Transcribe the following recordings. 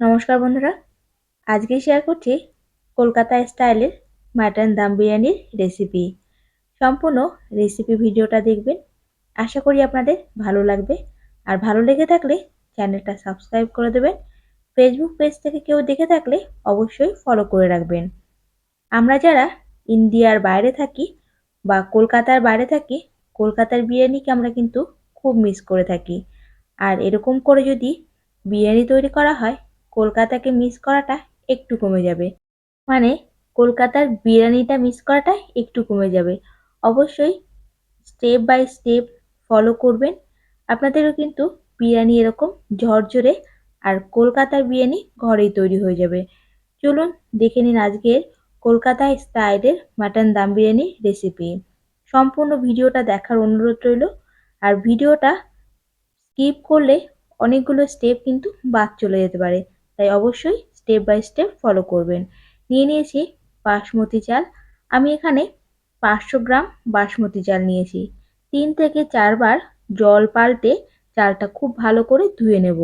নমস্কার বন্ধুরা, আজকে শেয়ার করছি কলকাতা স্টাইলের মাটন দাম বিরিয়ানির রেসিপি সম্পূর্ণ রেসিপি ভিডিওটা দেখবেন, আশা করি আপনাদের ভালো লাগবে। আর ভালো লেগে থাকলে চ্যানেলটা সাবস্ক্রাইব করে দেবেন। ফেসবুক পেজ থেকে কেউ দেখে থাকলে অবশ্যই ফলো করে রাখবেন। আমরা যারা ইন্ডিয়ার বাইরে থাকি বা কলকাতার বাইরে থাকি, কলকাতার বিরিয়ানিকে আমরা কিন্তু খুব মিস করে থাকি। আর এরকম করে যদি বিরিয়ানি তৈরি করা হয় কলকাতাকে মিস করাটা একটু কমে যাবে। মানে কলকাতার বিরিয়ানিটা মিস করাটা একটু কমে যাবে। অবশ্যই স্টেপ বাই স্টেপ ফলো করবেন। আপনাদেরও কিন্তু বিরিয়ানি এরকম ঝরঝরে আর কলকাতার বিরিয়ানি ঘরেই তৈরি হয়ে যাবে। চলুন দেখে নিন আজকের কলকাতা স্টাইলের মাটন দাম বিরিয়ানি রেসিপি সম্পূর্ণ ভিডিওটা দেখার অনুরোধ রইল। আর ভিডিওটা স্কিপ করলে অনেকগুলো স্টেপ কিন্তু বাদ চলে যেতে পারে। তাই অবশ্যই স্টেপ বাই স্টেপ ফলো করবেন। নিয়ে নিয়েছি বাসমতি চাল। আমি এখানে পাঁচশো গ্রাম বাসমতি চাল নিয়েছি। তিন থেকে চারবার জল পাল্টে চালটা খুব ভালো করে ধুয়ে নেব।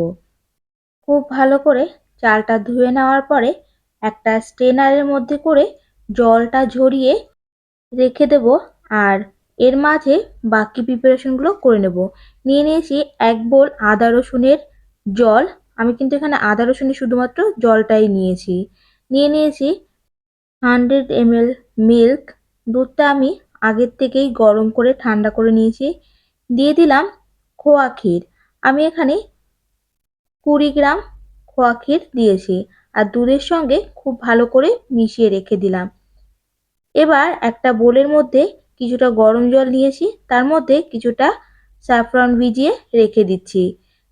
খুব ভালো করে চালটা ধুয়ে নেওয়ার পরে একটা স্ট্রেনারের মধ্যে করে জলটা ঝরিয়ে রেখে দেব আর এর মাঝে বাকি প্রিপারেশনগুলো করে নেব। নিয়ে নিয়েছি এক বোল আদা রসুনের জল আমি কিন্তু এখানে আদা রসুনের শুধুমাত্র জলটাই নিয়েছি। নিয়ে নিয়েছি হান্ড্রেড এমএল মিল্ক দুধটা আমি আগের থেকেই গরম করে ঠান্ডা করে নিয়েছি। দিয়ে দিলাম খোয়া ক্ষীর। আমি এখানে কুড়ি গ্রাম খোয়া ক্ষীর দিয়েছি আর দুধের সঙ্গে খুব ভালো করে মিশিয়ে রেখে দিলাম। এবার একটা বোলের মধ্যে কিছুটা গরম জল নিয়েছি, তার মধ্যে কিছুটা স্যাফরন ভিজিয়ে রেখে দিচ্ছি।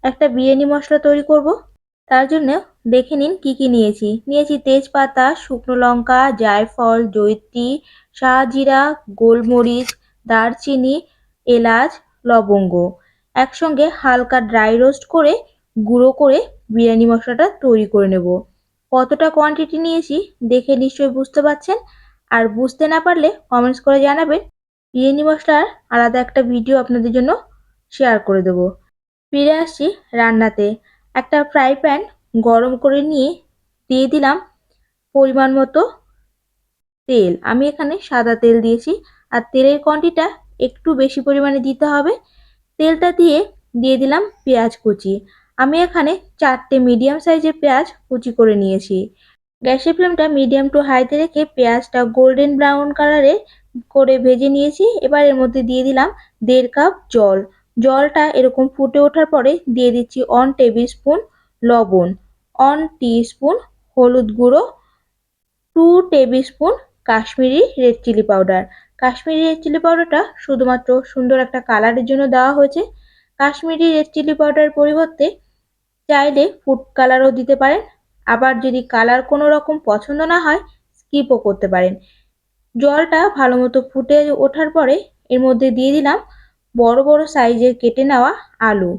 একটা বিরিয়ানি মশলা তৈরি করব। তার জন্য দেখে নিন কি কি নিয়েছি। নিয়েছি তেজপাতা, শুকনো লঙ্কা, জায়ফল জৈত্রী শাহজিরা গোলমরিচ, দারচিনি, এলাচ, লবঙ্গ। একসঙ্গে হালকা ড্রাই রোস্ট করে গুঁড়ো করে বিরিয়ানি মশলাটা তৈরি করে নেব। কতটা কোয়ান্টিটি নিয়েছি দেখে নিশ্চয়ই বুঝতে পারছেন। আর বুঝতে না পারলে কমেন্টস করে জানাবেন। বিরিয়ানি মশলার আলাদা একটা ভিডিও আপনাদের জন্য শেয়ার করে দেবো। ফিরে আসছি রান্নাতে। একটা ফ্রাই প্যান গরম করে নিয়ে দিয়ে দিলাম পরিমাণ মতো তেল। আমি এখানে সাদা তেল দিয়েছি। আর তেলের কোয়ান্টিটা একটু বেশি পরিমাণে দিতে হবে। তেলটা দিয়ে দিয়ে দিলাম পেঁয়াজ কুচি। আমি এখানে চারটে মিডিয়াম সাইজের পেঁয়াজ কুচি করে নিয়েছি। গ্যাসের ফ্লেমটা মিডিয়াম টু হাইতে রেখে পেঁয়াজটা গোল্ডেন ব্রাউন কালারে করে ভেজে নিয়েছি। এবার এর মধ্যে দিয়ে দিলাম দেড় কাপ জল। জলটা এরকম ফুটে ওঠার পরে দিয়ে দিচ্ছি অন টেবিল স্পুন লবণ অন স্পুন হলুদ গুঁড়ো two tablespoon Kashmiri red chilli powder Kashmiri red chilli পাউডারটা শুধুমাত্র সুন্দর একটা কালারের জন্য দেওয়া হয়েছে। কাশ্মীরি রেড চিলি পাউডারের পরিবর্তে চাইলে ফুড কালারও দিতে পারেন। আবার যদি কালার কোনো রকম পছন্দ না হয় স্কিপও করতে পারেন। জলটা ভালো মতো ফুটে ওঠার পরে এর মধ্যে দিয়ে দিলাম বড় বড় সাইজের কেটে নেওয়া আলু।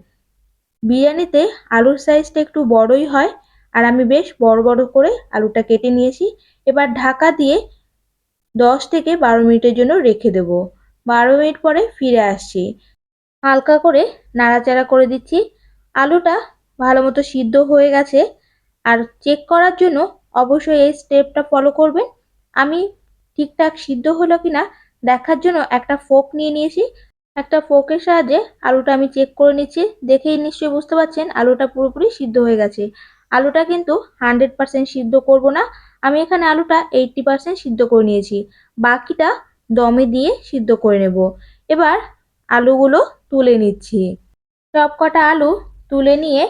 বিরিয়ানিতে আলুর সাইজটা একটু বড়ই হয় আর আমি বেশ বড় বড় করে আলুটা কেটে নিয়েছি। এবার ঢাকা দিয়ে দশ থেকে বারো মিনিটের জন্য রেখে দেব। বারো মিনিট পরে ফিরে আসছি। হালকা করে নাড়াচাড়া করে দিচ্ছি। আলুটা ভালো মতো সিদ্ধ হয়ে গেছে। আর চেক করার জন্য অবশ্যই এই স্টেপটা ফলো করবেন। আমি ঠিকঠাক সিদ্ধ হলো কিনা দেখার জন্য একটা ফোক নিয়ে নিয়েছি। একটা ফোকের সাহায্যে আলুটা আমি চেক করে নিচ্ছি। দেখেই নিশ্চয়ই বুঝতে পারছেন, আলুটা পুরোপুরি সিদ্ধ হয়ে গেছে। আলুটা কিন্তু হান্ড্রেড পারসেন্ট সিদ্ধ করব না। আমি এখানে আলুটা এইটটি পারসেন্ট সিদ্ধ করে নিয়েছি। বাকিটা দমে দিয়ে সিদ্ধ করে নেব। এবার আলুগুলো তুলে নিচ্ছি। সব কটা আলু তুলে নিয়ে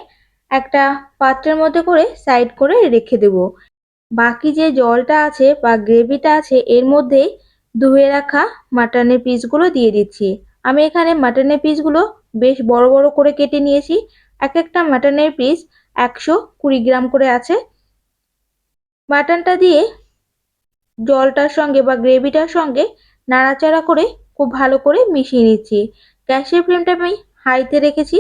একটা পাত্রের মধ্যে করে সাইড করে রেখে দেব। বাকি যে জলটা আছে বা গ্রেভিটা আছে, এর মধ্যেই ধুয়ে রাখা মাটনের পিসগুলো দিয়ে দিচ্ছি। আমি এখানে মাটনের পিসগুলো বেশ বড় বড় করে কেটে নিয়েছি। এক একটা মাটনের পিস একশো কুড়ি গ্রাম করে আছে। মাটনটা দিয়ে জলটার সঙ্গে বা গ্রেভিটার সঙ্গে নাড়াচাড়া করে খুব ভালো করে মিশিয়ে নিচ্ছি। গ্যাসের ফ্লেমটা আমি হাইতে রেখেছি।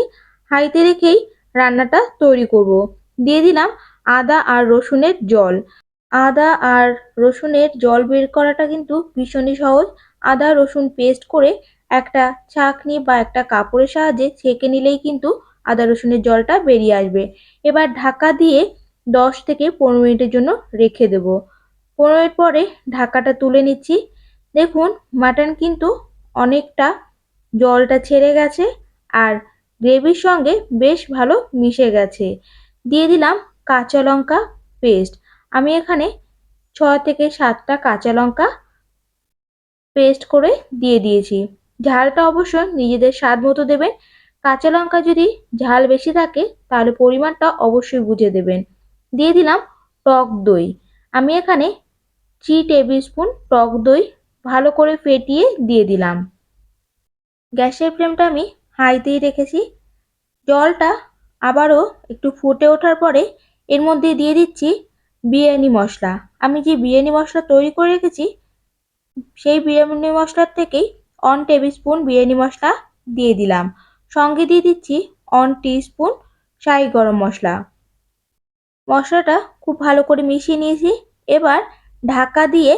হাইতে রেখেই রান্নাটা তৈরি করব। দিয়ে দিলাম আদা আর রসুনের জল। আদা আর রসুনের জল বের করাটা কিন্তু ভীষণই সহজ। আদা রসুন পেস্ট করে একটা ছাঁকনি বা একটা কাপড়ের সাহায্যে ছেঁকে নিলেই কিন্তু আদা রসুনের জলটা বেরিয়ে আসবে। এবার ঢাকা দিয়ে দশ থেকে পনেরো মিনিটের জন্য রেখে দেবো। পনেরো মিনিট পরে ঢাকাটা তুলে নিচ্ছি। দেখুন, মাটন কিন্তু অনেকটা জলটা ছেড়ে গেছে আর গ্রেভির সঙ্গে বেশ ভালো মিশে গেছে। দিয়ে দিলাম কাঁচা লঙ্কা পেস্ট। আমি এখানে ছ থেকে সাতটা কাঁচা লঙ্কা পেস্ট করে দিয়ে দিয়েছি। ঝালটা অবশ্য নিজেদের স্বাদ মতো দেবেন। কাঁচা লঙ্কা যদি ঝাল বেশি থাকে, তাহলে পরিমাণটা অবশ্যই বুঝে দেবেন। দিয়ে দিলাম টক দই। আমি এখানে থ্রি টেবিল স্পুন টক দই ভালো করে ফেটিয়ে দিয়ে দিলাম। গ্যাসের ফ্লেমটা আমি হাইতেই রেখেছি। জলটা আবারও একটু ফুটে ওঠার পরে এর মধ্যে দিয়ে দিচ্ছি বিরিয়ানি মশলা। আমি যে বিরিয়ানি মশলা তৈরি করে রেখেছি, সেই বিরিয়ানি মশলার থেকেই one tablespoon biryani masala দিয়ে দিলাম। সঙ্গে দিয়ে দিচ্ছি অন স্পুন শাহি গরম মশলা। মশলাটা খুব ভালো করে মিশিয়ে নিয়েছি। এবার ঢাকা দিয়ে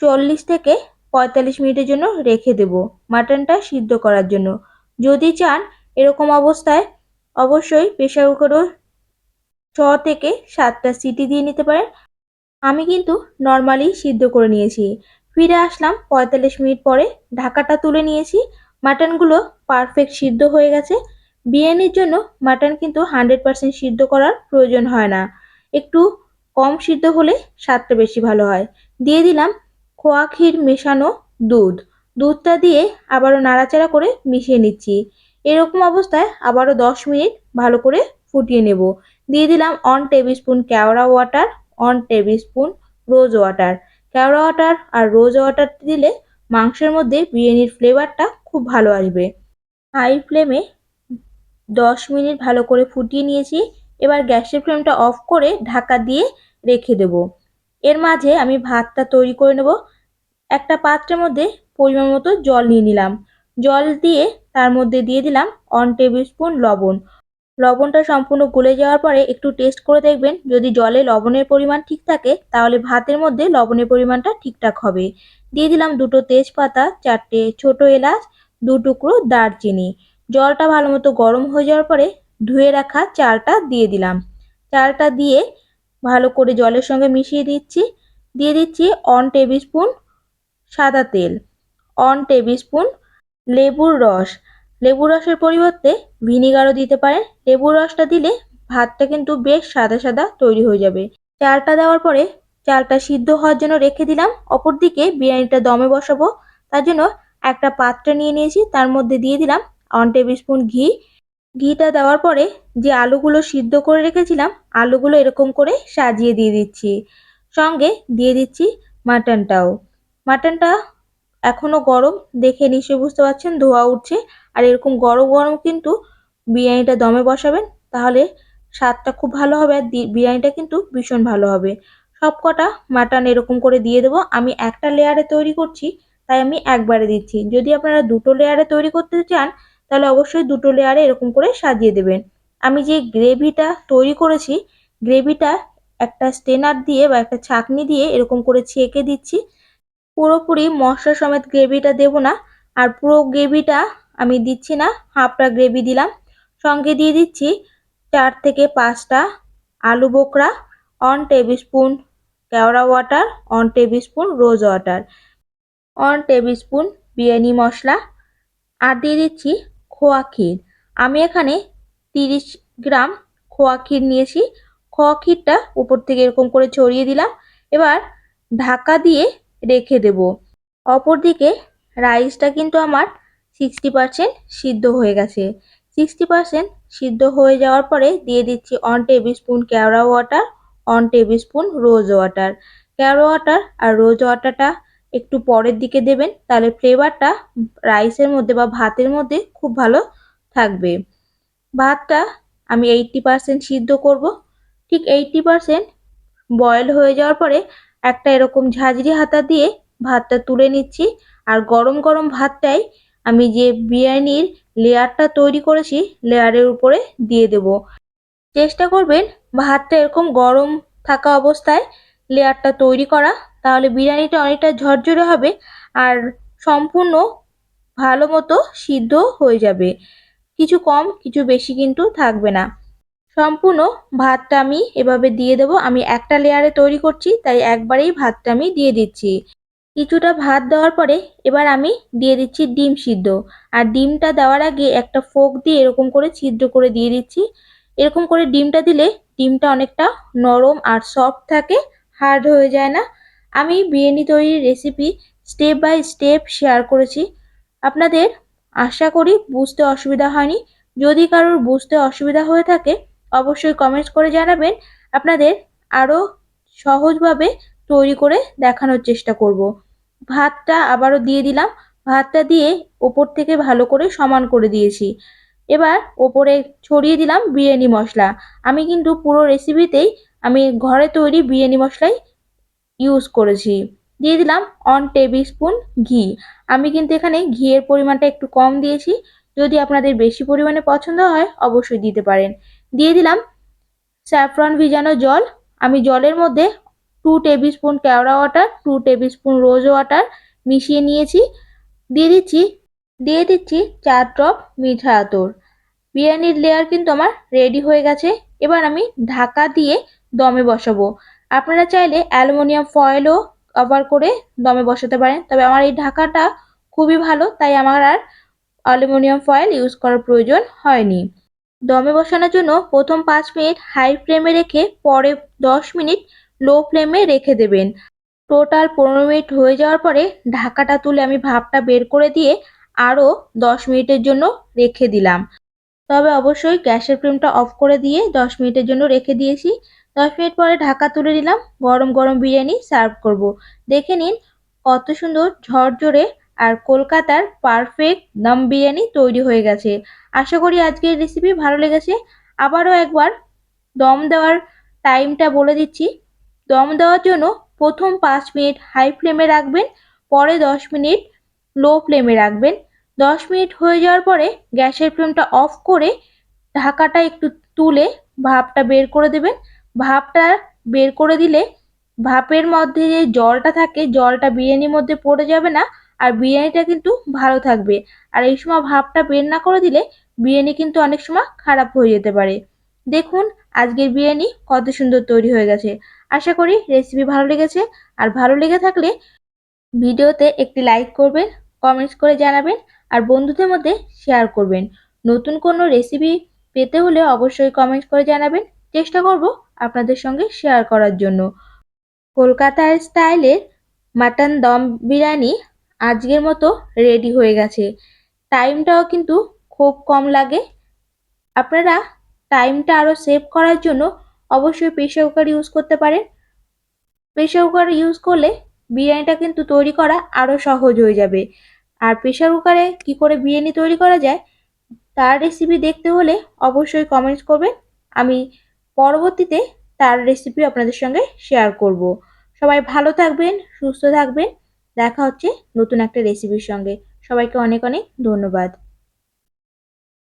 চল্লিশ থেকে পঁয়তাল্লিশ মিনিটের জন্য রেখে দেব মাটনটা সিদ্ধ করার জন্য। যদি চান এরকম অবস্থায় অবশ্যই প্রেশার কুকারও ছ থেকে সাতটা সিটি দিয়ে নিতে পারেন। আমি কিন্তু নর্মালি সিদ্ধ করে নিয়েছি। ফিরে আসলাম। পঁয়তাল্লিশ মিনিট পরে ঢাকাটা তুলে নিয়েছি। মাটনগুলো পারফেক্ট সিদ্ধ হয়ে গেছে। বিরিয়ানির জন্য মাটন কিন্তু হান্ড্রেড পারসেন্ট সিদ্ধ করার প্রয়োজন হয় না। একটু কম সিদ্ধ হলে স্বাদটা বেশি ভালো হয়। দিয়ে দিলাম খোয়া ক্ষীর মেশানো দুধ। দুধটা দিয়ে আবারও নাড়াচাড়া করে মিশিয়ে নিচ্ছি। এরকম অবস্থায় আবারও দশ মিনিট ভালো করে ফুটিয়ে নেব। দিয়ে দিলাম one tablespoon kewra water one tablespoon rose water kewra water আর রোজ ওয়াটার দিলে মাংসের মধ্যে বিরিয়ানির ফ্লেভারটা খুব ভালো আসবে। হাই ফ্লেমে দশ মিনিট ভালো করে ফুটিয়ে নিয়েছি। এবার গ্যাসের ফ্লেমটা অফ করে ঢাকা দিয়ে রেখে দেব। এর মাঝে আমি ভাতটা তৈরি করে নেব। একটা পাত্রের মধ্যে পরিমাণ মতো জল নিয়ে নিলাম। জল দিয়ে তার মধ্যে দিয়ে দিলাম অন টেবিল স্পুন লবণ। লবণটা সম্পূর্ণ গলে যাওয়ার পরে একটু টেস্ট করে দেখবেন। যদি জলে লবণের পরিমাণ ঠিক থাকে, তাহলে ভাতের মধ্যে লবণের পরিমাণটা ঠিকঠাক হবে। দিয়ে দিলাম দুটো তেজপাতা, চারটে ছোট এলাচ, দু টুকরো দারচিনি। জলটা ভালো মতো গরম হয়ে যাওয়ার পরে ধুয়ে রাখা চালটা দিয়ে দিলাম। চালটা দিয়ে ভালো করে জলের সঙ্গে মিশিয়ে দিচ্ছি। দিয়ে দিচ্ছি অন টেবিল স্পুন সাদা তেল অন টেবিল স্পুন লেবুর রস। লেবুর রসের পরিবর্তে ভিনিগারও দিতে পারেন লেবুর রসটা দিলে ভাতটা কিন্তু বেশ সাদা সাদা তৈরি হয়ে যাবে। চালটা দেওয়ার পরে চালটা সিদ্ধ হওয়ার জন্য রেখে দিলাম। অপরদিকে বিরিয়ানিটা দমে বসাবো। তার জন্য একটা পাত্র নিয়ে নিয়েছি। তার মধ্যে দিয়ে দিলাম ওয়ান টেবিল স্পুন ঘি। ঘিটা দেওয়ার পরে যে আলুগুলো সিদ্ধ করে রেখেছিলাম, আলুগুলো এরকম করে সাজিয়ে দিয়ে দিচ্ছি। সঙ্গে দিয়ে দিচ্ছি মাটনটাও। মাটনটা এখনও গরম, দেখে নিশ্চয়ই বুঝতে পারছেন, ধোয়া উঠছে। আর এরকম গরম গরম কিন্তু বিরিয়ানিটা দমে বসাবেন, তাহলে স্বাদটা খুব ভালো হবে আর বিরিয়ানিটা কিন্তু ভীষণ ভালো হবে। সব কটা মাটন এরকম করে দিয়ে দেবো। আমি একটা লেয়ারে তৈরি করছি, তাই আমি একবারে দিচ্ছি। যদি আপনারা দুটো লেয়ারে তৈরি করতে চান, তাহলে অবশ্যই দুটো লেয়ারে এরকম করে সাজিয়ে দেবেন। আমি যে গ্রেভিটা তৈরি করেছি, গ্রেভিটা একটা স্টেনার দিয়ে বা একটা ছাঁকনি দিয়ে এরকম করে ছেঁকে দিচ্ছি। পুরোপুরি মশলা সমেত গ্রেভিটা দেবো না, আর পুরো গ্রেভিটা আমি দিচ্ছি না হাফটা গ্রেভি দিলাম। সঙ্গে দিয়ে দিচ্ছি চার থেকে পাঁচটা আলু বোকরা one tablespoon kewra water one tablespoon rose water one tablespoon biryani masala, আর দিয়ে দিচ্ছি খোয়া ক্ষীর। আমি এখানে তিরিশ গ্রাম খোয়া ক্ষীর নিয়েছি। খোয়া ক্ষীরটা উপর থেকে এরকম করে ছড়িয়ে দিলাম। এবার ঢাকা দিয়ে রেখে দেব। অপরদিকে রাইসটা কিন্তু আমার সিক্সটি পারসেন্ট সিদ্ধ হয়ে গেছে। সিক্সটি পারসেন্ট সিদ্ধ হয়ে যাওয়ার পরে দিয়ে দিচ্ছি one tablespoon kewra water one tablespoon rose water kewra water আর রোজ ওয়াটারটা একটু পরের দিকে দেবেন, তাহলে ফ্লেভারটা রাইসের মধ্যে বা ভাতের মধ্যে খুব ভালো থাকবে। ভাতটা আমি এইটটি পারসেন্ট সিদ্ধ করব। ঠিক এইটটি পারসেন্ট বয়েল হয়ে যাওয়ার পরে একটা এরকম ঝাঁঝরি হাতা দিয়ে ভাতটা তুলে নিচ্ছি। আর গরম গরম ভাতটাই আমি যে বিরিয়ানির লেয়ারটা তৈরি করেছি, লেয়ারের উপরে দিয়ে দেব। চেষ্টা করবেন ভাতটা এরকম গরম থাকা অবস্থায় লেয়ারটা তৈরি করা, তাহলে বিরিয়ানিটা অনেকটা ঝরঝরে হবে আর সম্পূর্ণ ভালো মতো সিদ্ধ হয়ে যাবে। কিছু কম, কিছু বেশি কিন্তু থাকবে না। সম্পূর্ণ ভাতটা আমি এভাবে দিয়ে দেবো। আমি একটা লেয়ারে তৈরি করছি, তাই একবারেই ভাতটা আমি দিয়ে দিচ্ছি। কিছুটা ভাত দেওয়ার পরে এবার আমি দিয়ে দিচ্ছি ডিম সিদ্ধ। আর ডিমটা দেওয়ার আগে একটা ফোক দিয়ে এরকম করে ছিদ্র করে দিয়ে দিচ্ছি। এরকম করে ডিমটা দিলে ডিমটা অনেকটা নরম আর সফট থাকে হার্ড হয়ে যায় না। আমি বিরিয়ানি তৈরির recipe step by step share করেছি। আপনাদের আশা করি বুঝতে অসুবিধা হয়নি। যদি কারোর বুঝতে অসুবিধা হয়ে থাকে অবশ্যই কমেন্টস করে জানাবেন। আপনাদের আরও সহজভাবে তৈরি করে দেখানোর চেষ্টা করব। ভাতটা আবারও দিয়ে দিলাম। ভাতটা দিয়ে ওপর থেকে ভালো করে সমান করে দিয়েছি। এবার ওপরে ছড়িয়ে দিলাম বিরিয়ানি মশলা। আমি কিন্তু পুরো রেসিপিতেই আমি ঘরে তৈরি বিরিয়ানি মশলাই ইউজ করেছি। দিয়ে দিলাম অন টেবিল স্পুন ঘি। আমি কিন্তু এখানে ঘিয়ের পরিমাণটা একটু কম দিয়েছি। যদি আপনাদের বেশি পরিমাণে পছন্দ হয়, অবশ্যই দিতে পারেন। দিয়ে দিলাম স্যাফরন ভিজানো জল। আমি জলের মধ্যে two tablespoon kewra water two tablespoon rose water মিশিয়ে নিয়েছি। দিয়ে দিচ্ছি দিয়ে দিচ্ছি চার ড্রপ মিঠা আতর। বিরিয়ানির লেয়ার কিন্তু আমার রেডি হয়ে গেছে। এবার আমি ঢাকা দিয়ে দমে বসাবো। আপনারা চাইলে অ্যালুমিনিয়াম ফয়েলও কভার করে দমে বসাতে পারেন। তবে আমার এই ঢাকাটা খুবই ভালো, তাই আমার আর অ্যালুমিনিয়াম ফয়েল ইউজ করার প্রয়োজন হয়নি। দমে বসানোর জন্য প্রথম পাঁচ মিনিট হাই ফ্লেমে রেখে পরে দশ মিনিট লো ফ্লেমে রেখে দেবেন। টোটাল পনেরো মিনিট হয়ে যাওয়ার পরে ঢাকাটা তুলে আমি ভাপটা বের করে দিয়ে আরও দশ মিনিটের জন্য রেখে দিলাম। তবে অবশ্যই গ্যাসের ফ্লেমটা অফ করে দিয়ে দশ মিনিটের জন্য রেখে দিয়েছি। দশ মিনিট পরে ঢাকা তুলে দিলাম গরম গরম বিরিয়ানি সার্ভ করব। দেখে নিন কত সুন্দর ঝরঝরে আর কলকাতার পারফেক্ট দম বিরিয়ানি তৈরি হয়ে গেছে। আশা করি আজকের রেসিপি ভালো লেগেছে। আবারও একবার দম দেওয়ার টাইমটা বলে দিচ্ছি। দম দেওয়ার জন্য প্রথম পাঁচ মিনিট হাই ফ্লেমে রাখবেন, পরে দশ মিনিট লো ফ্লেমে রাখবেন। দশ মিনিট হয়ে যাওয়ার পরে গ্যাসের ফ্লেমটা অফ করে ঢাকাটা একটু তুলে ভাপটা বের করে দেবেন। ভাপটা বের করে দিলে ভাপের মধ্যে যে জলটা থাকে, জলটা বিরিয়ানির মধ্যে পড়ে যাবে না। আর বিরিয়ানিটা কিন্তু ভালো থাকবে। আর এই সময় ভাপটা বের না করে দিলে বিরিয়ানি কিন্তু অনেক সময় খারাপ হয়ে যেতে পারে। দেখুন আজকের বিরিয়ানি কত সুন্দর তৈরি হয়ে গেছে। আশা করি রেসিপি ভালো লেগেছে। আর ভালো লেগে থাকলে ভিডিওতে একটি লাইক করবেন কমেন্টস করে জানাবেন, আর বন্ধুদের মধ্যে শেয়ার করবেন। নতুন কোনো রেসিপি পেতে হলে অবশ্যই কমেন্ট করে জানাবেন। চেষ্টা করব আপনাদের সঙ্গে শেয়ার করার জন্য। কলকাতার স্টাইলের মাটন দম বিরিয়ানি আজকের মতো রেডি হয়ে গেছে। টাইমটাও কিন্তু খুব কম লাগে। আপনারা টাইমটা আরও সেভ করার জন্য অবশ্যই প্রেশার কুকার ইউজ করতে পারেন। প্রেশার কুকার ইউজ করলে বিরিয়ানিটা কিন্তু তৈরি করা আরও সহজ হয়ে যাবে। আর প্রেশার কুকারে কী করে বিরিয়ানি তৈরি করা যায়, তার রেসিপি দেখতে হলে অবশ্যই কমেন্টস করবেন। আমি পরবর্তীতে তার রেসিপি আপনাদের সঙ্গে শেয়ার করব। সবাই ভালো থাকবেন, সুস্থ থাকবেন। দেখা হচ্ছে নতুন একটা রেসিপির সঙ্গে। সবাইকে অনেক অনেক ধন্যবাদ।